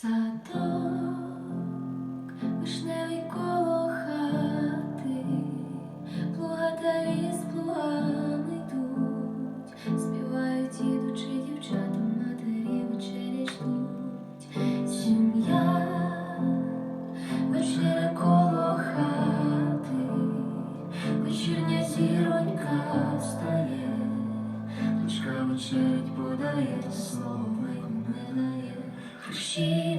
Садок, вишневий коло хати, плугатарі з плугами йдуть, співають ідучи дівчатам, матері вечері ждуть. Сім'я, вечеря коло хати, вечірня зіронька встає, дочка вечерять подає, слово She